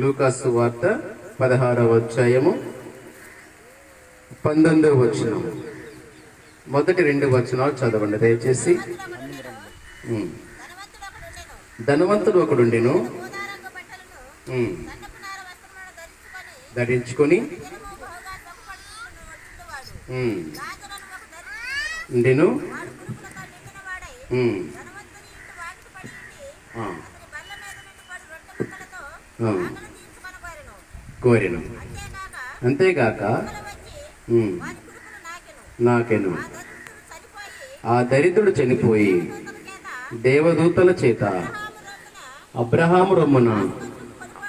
లూకాసు వార్త పదహారవ అధ్యాయము పంతొమ్మిదవ వచనం. మొదటి రెండు వచనాలు చదవండి దయచేసి. ధనవంతుడు ఒకడుండెను. ధరించుకొని ఒకడుండెను కోరెను అంతేకాక అంతేగాక నాకెను. ఆ దరిద్రుడు చనిపోయి దేవదూతల చేత అబ్రహాము రొమ్మున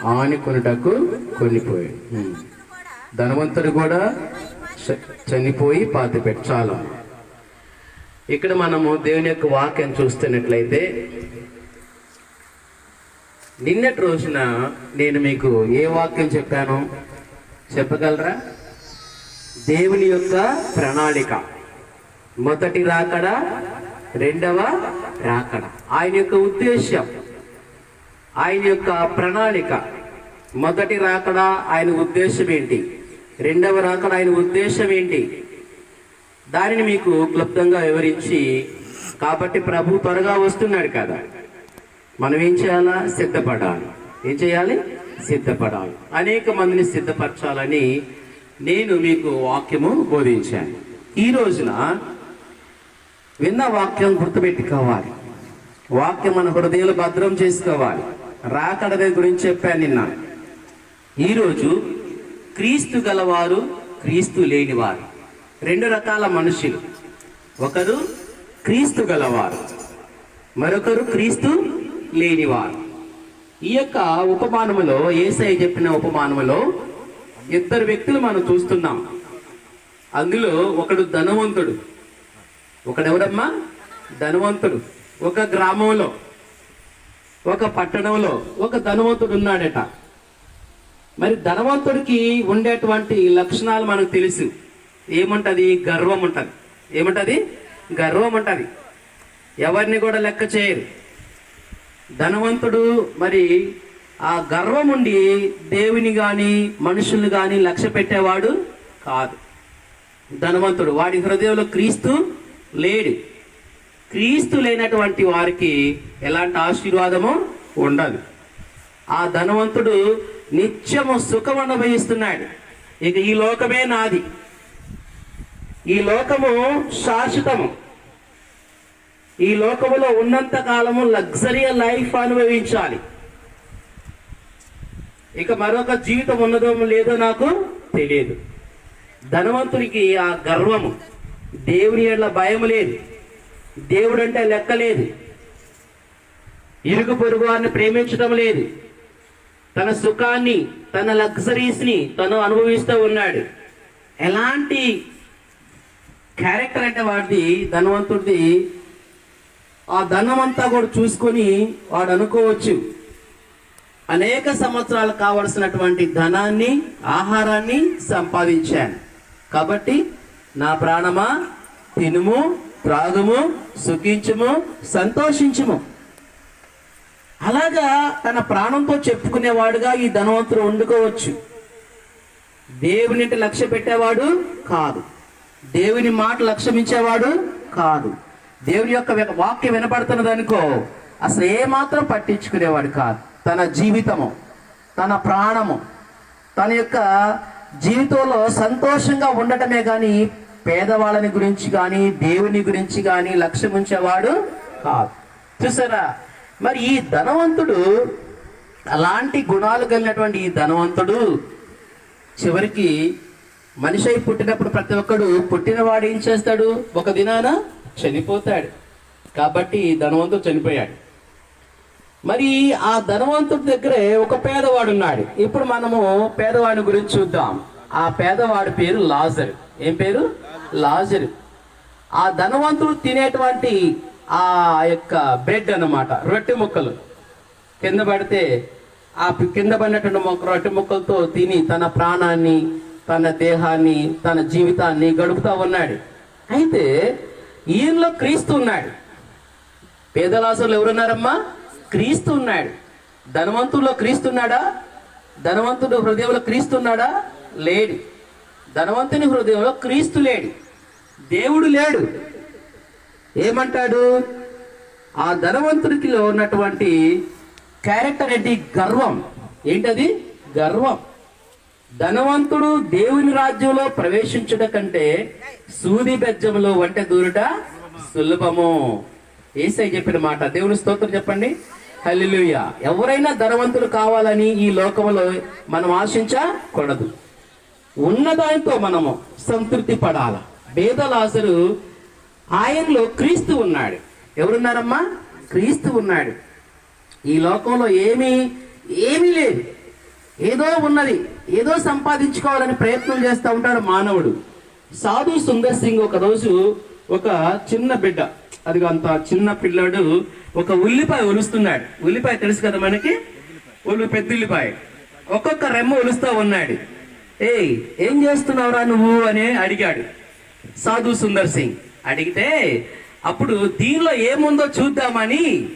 ఆనుకొనుటకు కొనిపోయాడు ధనవంతుడు కూడా చ- చనిపోయి పాతి పెట్టాలి ఇక్కడ మనము దేవుని యొక్క వాక్యం చూస్తున్నట్లయితే నిన్నటి రోజున నేను మీకు ఏ వాక్యం చెప్పాను? చెప్పగలరా? దేవుని యొక్క ప్రణాళిక. మొదటి రాకడ రెండవ రాకడ. ఆయన యొక్క ఉద్దేశం ఆయన యొక్క ప్రణాళిక. మొదటి రాకడ ఆయన ఉద్దేశం ఏంటి? రెండవ రాకడ ఆయన ఉద్దేశం ఏంటి? దానిని మీకు క్లుప్తంగా వివరించి కాబట్టి ప్రభు త్వరగా వస్తున్నాడు కదా. మనం ఏం చేయాలా? సిద్ధపడాలి. ఏం చేయాలి? సిద్ధపడాలి. అనేక మందిని సిద్ధపరచాలని నేను మీకు వాక్యము బోధించాను. ఈ రోజున విన్న వాక్యం గుర్తుపెట్టుకోవాలి. వాక్యం మన హృదయాలు భద్రం చేసుకోవాలి. రాకడ గురించి చెప్పాను నిన్న. ఈరోజు క్రీస్తు గలవారు క్రీస్తు లేనివారు. రెండు రకాల మనుషులు. ఒకరు క్రీస్తు గలవారు. మరొకరు క్రీస్తు లేనివారు. ఈ యొక్క ఉపమానములో ఏసఐ చెప్పిన ఉపమానములో ఇద్దరు వ్యక్తులు మనం చూస్తున్నాం. అందులో ఒకడు ధనవంతుడు. ఒకడెవడమ్మా ధనవంతుడు. ఒక గ్రామంలో ఒక పట్టణంలో ఒక ధనవంతుడు ఉన్నాడట. మరి ధనవంతుడికి ఉండేటువంటి లక్షణాలు మనకు తెలుసు. ఏముంటుంది? గర్వం ఉంటుంది ఏముంటుంది? గర్వం ఉంటుంది ఎవరిని కూడా లెక్క చేయరు. ధనవంతుడు మరి ఆ గర్వం ఉండి దేవుని గాని మనుషుల్ని గాని లక్ష్య పెట్టేవాడు కాదు. ధనవంతుడు వాడి హృదయంలో క్రీస్తు లేడు. క్రీస్తు లేనటువంటి వారికి ఎలాంటి ఆశీర్వాదము ఉండదు. ఆ ధనవంతుడు నిత్యము సుఖం అనుభవిస్తున్నాడు. ఇక ఈ లోకమే నాది. ఈ లోకము శాశ్వతము. ఈ లోకములో ఉన్నంత కాలము లగ్జరీ లైఫ్ అనుభవించాలి. ఇక మరొక జీవితం ఉన్నదో లేదో నాకు తెలియదు. ధనవంతునికి ఆ గర్వము. దేవుని ఎడ్ల భయం లేదు. దేవుడు అంటే లెక్క లేదు. ఇరుగు పొరుగు వారిని ప్రేమించడం లేదు. తన సుఖాన్ని తన లగ్జరీస్ని తను అనుభవిస్తూ ఉన్నాడు. ఎలాంటి క్యారెక్టర్ అంటే వాడిది ధనవంతుడిది ఆ ధనం అంతా కూడా చూసుకొని వాడు అనుకోవచ్చు. అనేక సంవత్సరాలు కావలసినటువంటి ధనాన్ని ఆహారాన్ని సంపాదించాను. కాబట్టి నా ప్రాణమా? తినుము త్రాగుము సుఖించుము సంతోషించుము. అలాగా తన ప్రాణంతో చెప్పుకునేవాడుగా ఈ ధనవంతుడు వండుకోవచ్చు. దేవునింటి లక్ష్య పెట్టేవాడు కాదు. దేవుని మాట లక్ష్యమించేవాడు కాదు. దేవుని యొక్క వాక్యం వినపడుతున్నది అనుకో అసలు ఏమాత్రం పట్టించుకునేవాడు కాదు. తన జీవితము తన ప్రాణము తన యొక్క జీవితంలో సంతోషంగా ఉండటమే కానీ పేదవాళ్ళని గురించి కానీ దేవుని గురించి కానీ లక్ష్యం ఉంచేవాడు కాదు. చూసారా? మరి ఈ ధనవంతుడు అలాంటి గుణాలు కలిగినటువంటి ఈ ధనవంతుడు చివరికి మనిషి పుట్టినప్పుడు ప్రతి ఒక్కడు పుట్టినవాడు ఏం చేస్తాడు? ఒక దినాన చనిపోతాడు. కాబట్టి ధనవంతుడు చనిపోయాడు. మరి ఆ ధనవంతుడి దగ్గరే ఒక పేదవాడు ఉన్నాడు ఇప్పుడు మనము పేదవాడి గురించి చూద్దాం. ఆ పేదవాడి పేరు లాజర్. ఏం పేరు? లాజర్. ఆ ధనవంతుడు తినేటువంటి ఆ యొక్క బ్రెడ్ అన్నమాట రొట్టె ముక్కలు. కింద పడితే ఆ కింద పడినటువంటి మొక్క రొట్టె ముక్కలతో తిని తన ప్రాణాన్ని తన దేహాన్ని తన జీవితాన్ని గడుపుతా ఉన్నాడు. అయితే ఈయనలో క్రీస్తు ఉన్నాడు. పేదలాసులు ఎవరున్నారమ్మా? క్రీస్తు ఉన్నాడు. ధనవంతుల్లో క్రీస్తున్నాడా ధనవంతుడు హృదయంలో క్రీస్తున్నాడా లేడు. ధనవంతుని హృదయంలో క్రీస్తు లేడు. దేవుడు లేడు. ఏమంటాడు? ఆ ధనవంతుడికిలో ఉన్నటువంటి క్యారెక్టర్ ఏంటి? గర్వం. ఏంటది? గర్వం. ధనవంతుడు దేవుని రాజ్యంలో ప్రవేశించుట కంటే సూది బెజ్జంలో వంట దూరుట సులభము. ఏసై చెప్పిన మాట. దేవుని స్తోత్రం చెప్పండి. హల్లెలూయా. ఎవరైనా ధనవంతులు కావాలని ఈ లోకంలో మనం ఆశించకూడదు. ఉన్నదానితో మనము సంతృప్తి పడాల. భేదలాసరు ఆయనలో క్రీస్తు ఉన్నాడు. ఎవరున్నారమ్మా? క్రీస్తు ఉన్నాడు. ఈ లోకంలో ఏమీ ఏమీ లేదు. ఏదో ఉన్నది. ఏదో సంపాదించుకోవాలని ప్రయత్నం చేస్తూ ఉంటాడు మానవుడు. సాధు సుందర్ సింగ్ ఒక రోజు ఒక చిన్న బిడ్డ అది అంత చిన్న పిల్లాడు ఒక ఉల్లిపాయ ఒలుస్తున్నాడు. ఉల్లిపాయ తెలుసు కదా మనకి? ఉల్లి పెద్ద ఉల్లిపాయ. ఒక్కొక్క రెమ్మ ఒలుస్తూ ఉన్నాడు. ఏయ్ ఏం చేస్తున్నావురా నువ్వు అని అడిగాడు సాధు సుందర్ సింగ్. అడిగితే అప్పుడు దీనిలో ఏముందో చూద్దామని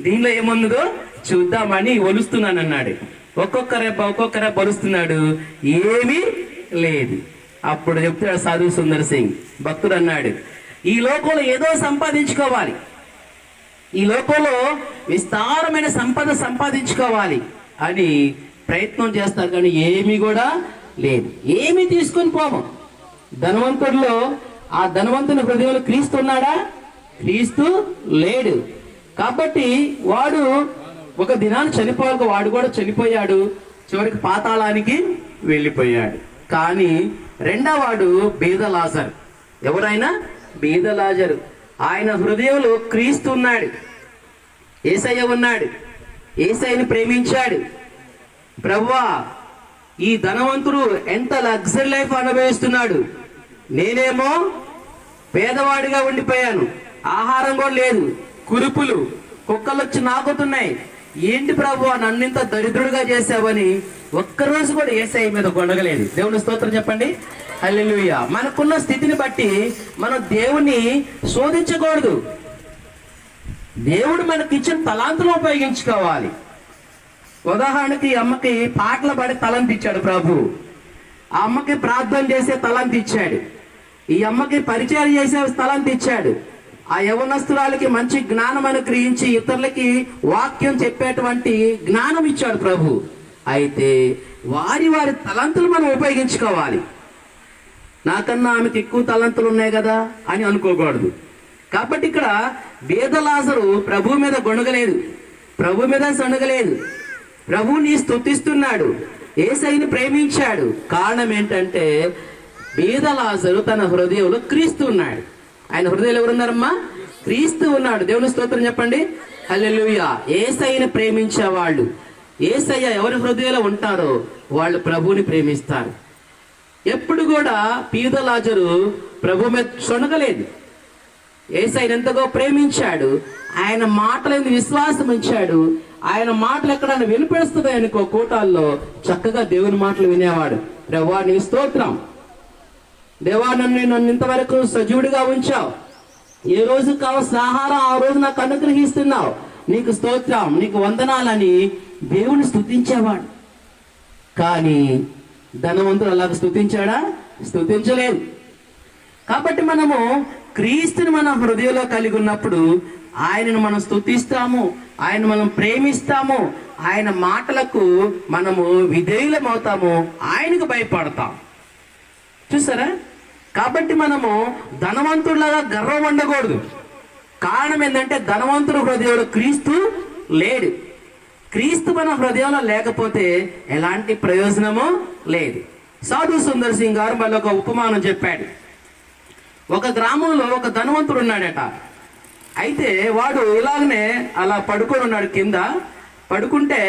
దీనిలో ఏముందో చూద్దామని ఒలుస్తున్నానన్నాడు. అన్నాడు ఒక్కొక్క రెప్ప ఒక్కొక్క రెప్ప ఏమీ లేదు. అప్పుడు చెప్తాడు సాధు సుందర్ సింగ్ భక్తుడు అన్నాడు ఈ లోకంలో ఏదో సంపాదించుకోవాలి. ఈ లోకంలో విస్తారమైన సంపద సంపాదించుకోవాలి అని ప్రయత్నం చేస్తారు కానీ ఏమీ కూడా లేదు. ఏమీ తీసుకొని పోము. ధనవంతుడిలో ఆ ధనవంతుని హృదయంలో క్రీస్తు ఉన్నాడా క్రీస్తు లేడు. కాబట్టి వాడు ఒక దినాన్ని చనిపోక వాడు కూడా చనిపోయాడు. చివరికి పాతాళానికి వెళ్ళిపోయాడు. కానీ రెండవ వాడు బీదలాజర్ ఎవరైనా? బీదలాజరు ఆయన హృదయంలో క్రీస్తు ఉన్నాడు. ఏసయ్య ఉన్నాడు. ఏసయ్యని ప్రేమించాడు. ప్రవ్వా ఈ ధనవంతుడు ఎంత లగ్జరీ లైఫ్ అనుభవిస్తున్నాడు. నేనేమో పేదవాడిగా ఉండిపోయాను. ఆహారం కూడా లేదు. కురుపులు కుక్కలు వచ్చి నాకుతున్నాయి ఏంటి ప్రభు నన్నింత దరిద్రుడిగా చేసావని ఒక్కరోజు కూడా ఏసఐ మీద గొడగలేదు దేవుని స్తోత్రం చెప్పండి. అల్లెలుయ్య మనకున్న స్థితిని బట్టి మనం దేవుని శోధించకూడదు. దేవుడు మనకి ఇచ్చిన తలాంతులు ఉపయోగించుకోవాలి. ఉదాహరణకి ఈ అమ్మకి పాటలు పాడి తలంత ఇచ్చాడు ప్రభు. ఆ అమ్మకి ప్రార్థన చేసే తలంత ఇచ్చాడు ఈ అమ్మకి పరిచయం చేసే తలంత ఇచ్చాడు ఆ యవనస్తురాలకి మంచి జ్ఞానం అనుగ్రహించి ఇతరులకి వాక్యం చెప్పేటువంటి జ్ఞానం ఇచ్చాడు ప్రభు. అయితే వారి వారి తలంతులు మనం ఉపయోగించుకోవాలి. నాకన్నా ఆమెకి ఎక్కువ తలంతులు ఉన్నాయి కదా అని అనుకోకూడదు. కాబట్టి ఇక్కడ వేదలాసరు ప్రభు మీద గొణగలేదు. ప్రభు మీద సణగలేదు. ప్రభుని స్థుతిస్తున్నాడు ఏసైని ప్రేమించాడు. కారణం ఏంటంటే బీదలాసరు తన హృదయంలో క్రీస్తు ఉన్నాడు. ఆయన హృదయంలో ఎవరున్నారమ్మా? క్రీస్తు ఉన్నాడు. దేవుని స్తోత్రం చెప్పండి. హల్లెలూయా. ఏసైని ప్రేమించేవాళ్ళు. ఏసయ్య ఎవరి హృదయంలో ఉంటారో వాళ్ళు ప్రభువుని ప్రేమిస్తారు. ఎప్పుడు కూడా పీదలాజరు ప్రభు మీద చొనగలేదు ఏసైని ఎంతగో ప్రేమించాడు? ఆయన మాటలందు విశ్వాసం ఇచ్చాడు ఆయన మాటలు ఎక్కడైనా వినిపిస్తుంది అనుకో కూటాల్లో చక్కగా దేవుని మాటలు వినేవాడు. ప్రభు నీ స్తోత్రం. దేవా నన్ను నన్ను ఇంతవరకు సజీవుడిగా ఉంచావు. ఏ రోజు కావాల్సిన ఆహారం ఆ రోజు నాకు అనుగ్రహిస్తున్నావు. నీకు స్తోత్రం నీకు వందనాలని దేవుని స్థుతించేవాడు కానీ ధనవంతుడు అలాగ స్తుతించాడా? స్తుతించలేదు. కాబట్టి మనము క్రీస్తుని మన హృదయంలో కలిగి ఉన్నప్పుడు ఆయనను మనం స్తుతిస్తాము ఆయన మనం ప్రేమిస్తాము ఆయన మాటలకు మనము విధేయులమవుతాము ఆయనకు భయపడతాం. చూసారా? కాబట్టి మనము ధనవంతుడిలాగా గర్వం ఉండకూడదు. కారణం ఏంటంటే ధనవంతుడు హృదయంలో క్రీస్తు లేడు. క్రీస్తు మన హృదయంలో లేకపోతే ఎలాంటి ప్రయోజనము లేదు. సాధు సుందర్ సింగ్ గారు మళ్ళీ ఒక ఉపమానం చెప్పాడు. ఒక గ్రామంలో ఒక ధనవంతుడు ఉన్నాడట. అయితే వాడు ఇలాగనే అలా పడుకొని ఉన్నాడు కింద. పడుకుంటే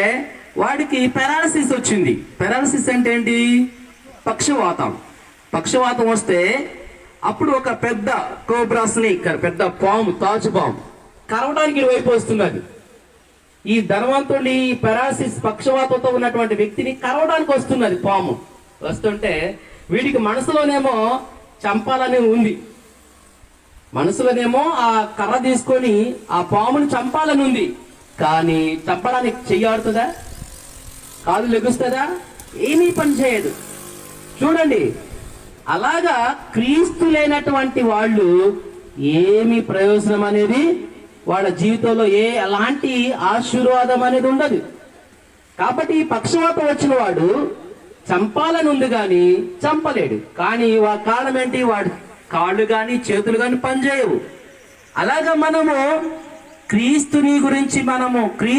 వాడికి పెరాలసిస్ వచ్చింది. పెరాలసిస్ అంటే ఏంటి? పక్షవాతం. పక్షవాతం వస్తే అప్పుడు ఒక పెద్ద కోబ్రాస్ని పెద్ద పాము తాజు పాము కరవడానికి ఇరువైపు వస్తుంది అది ఈ ధనవంతుడి పెరాసిస్ పక్షవాతంతో ఉన్నటువంటి వ్యక్తిని కరవడానికి వస్తున్నది పాము. వస్తుంటే వీడికి మనసులోనేమో చంపాలని ఉంది. మనసులోనేమో ఆ కర్ర తీసుకొని ఆ పాముని చంపాలని ఉంది. కానీ చంపడానికి చెయ్యాడుతుందా కాలు లెగుస్తుందా? ఏమీ పని చేయదు. చూడండి. అలాగా క్రీస్తు లేనటువంటి వాళ్ళు ఏమి ప్రయోజనం అనేది వాళ్ళ జీవితంలో ఏ ఎలాంటి ఆశీర్వాదం అనేది ఉండదు. కాబట్టి ఈ పక్షవాతం వచ్చిన వాడు చంపాలని ఉంది కానీ చంపలేడు. కానీ వా కారణం ఏంటి? వాడు కాళ్ళు కానీ చేతులు కానీ పనిచేయవు. అలాగా మనము క్రీస్తుని గురించి మనము క్రీస్తు